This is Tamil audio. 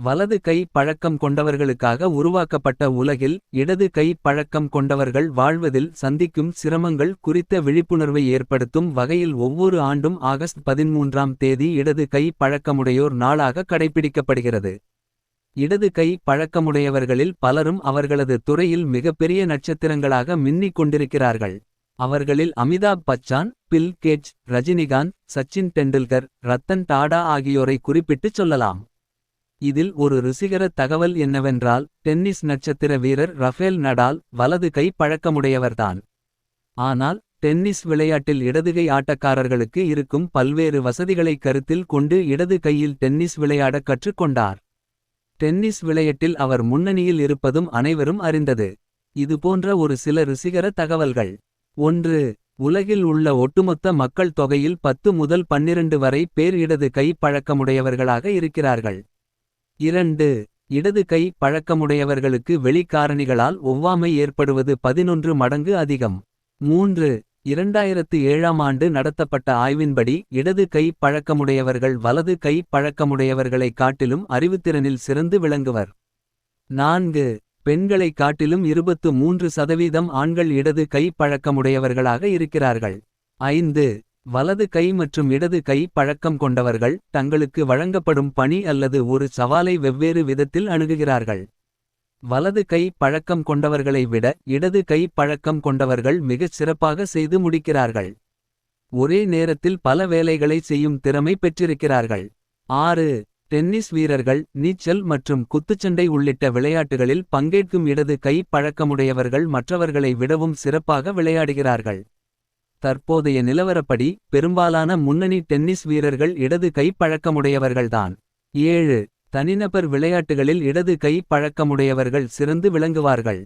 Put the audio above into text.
வலது கை பழக்கம் கொண்டவர்களுக்காக உருவாக்கப்பட்ட உலகில் இடது கை பழக்கம் கொண்டவர்கள் வாழ்வதில் சந்திக்கும் சிரமங்கள் குறித்த விழிப்புணர்வை ஏற்படுத்தும் வகையில் ஒவ்வொரு ஆண்டும் ஆகஸ்ட் பதிமூன்றாம் தேதி இடது கை பழக்கமுடையோர் நாளாக கடைபிடிக்கப்படுகிறது. இடது கை பழக்கமுடையவர்களில் பலரும் அவர்களது துறையில் மிகப்பெரிய நட்சத்திரங்களாக மின்னிக் கொண்டிருக்கிறார்கள். அவர்களில் அமிதாப் பச்சான் பில் கேஜ் ரஜினிகாந்த் சச்சின் டெண்டுல்கர் ரத்தன் டாடா ஆகியோரை குறிப்பிட்டுச் சொல்லலாம். இதில் ஒரு ருசிகர தகவல் என்னவென்றால் டென்னிஸ் நட்சத்திர வீரர் ரஃபேல் நடால் வலது கை பழக்கமுடையவர்தான். ஆனால் டென்னிஸ் விளையாட்டில் இடதுகை ஆட்டக்காரர்களுக்கு இருக்கும் பல்வேறு வசதிகளை கருத்தில் கொண்டு இடது கையில் டென்னிஸ் விளையாடக் கற்றுக்கொண்டார் டென்னிஸ் விளையாட்டில் அவர் முன்னணியில் இருப்பதும் அனைவரும் அறிந்தது. இதுபோன்ற ஒரு சில ருசிகர தகவல்கள். ஒன்று உலகில் உள்ள ஒட்டுமொத்த மக்கள் தொகையில் பத்து முதல் பன்னிரண்டு வரை பேர் இடது கை பழக்கமுடையவர்களாக இருக்கிறார்கள். இரண்டு இடது கை பழக்கமுடையவர்களுக்கு வெளிக்காரணிகளால் ஒவ்வாமை ஏற்படுவது பதினொன்று மடங்கு அதிகம். மூன்று இரண்டாயிரத்து ஏழாம் ஆண்டு நடத்தப்பட்ட ஆய்வின்படி இடது கை பழக்கமுடையவர்கள் வலது கை பழக்கமுடையவர்களைக் காட்டிலும் அறிவுத்திறனில் சிறந்து விளங்குவர். நான்கு பெண்களைக் காட்டிலும் இருபத்து மூன்று சதவீதம் ஆண்கள் இடது கை பழக்கமுடையவர்களாக இருக்கிறார்கள். ஐந்து வலது கை மற்றும் இடது கை பழக்கம் கொண்டவர்கள் தங்களுக்கு வழங்கப்படும் பணி அல்லது ஒரு சவாலை வெவ்வேறு விதத்தில் அணுகுகிறார்கள். வலது கை பழக்கம் கொண்டவர்களை விட இடது கை பழக்கம் கொண்டவர்கள் மிகச் சிறப்பாக செய்து முடிக்கிறார்கள். ஒரே நேரத்தில் பல வேலைகளை செய்யும் திறமை பெற்றிருக்கிறார்கள். ஆறு டென்னிஸ் வீரர்கள் நீச்சல் மற்றும் குத்துச்சண்டை உள்ளிட்ட விளையாட்டுகளில் பங்கேற்கும் இடது கை பழக்கமுடையவர்கள் மற்றவர்களை விடவும் சிறப்பாக விளையாடுகிறார்கள். தற்போதைய நிலவரப்படி பெரும்பாலான முன்னணி டென்னிஸ் வீரர்கள் இடது கை பழக்கமுடையவர்கள்தான். ஏழு தனிநபர் விளையாட்டுகளில் இடது கை பழக்கமுடையவர்கள் சிறந்து விளங்குவார்கள்.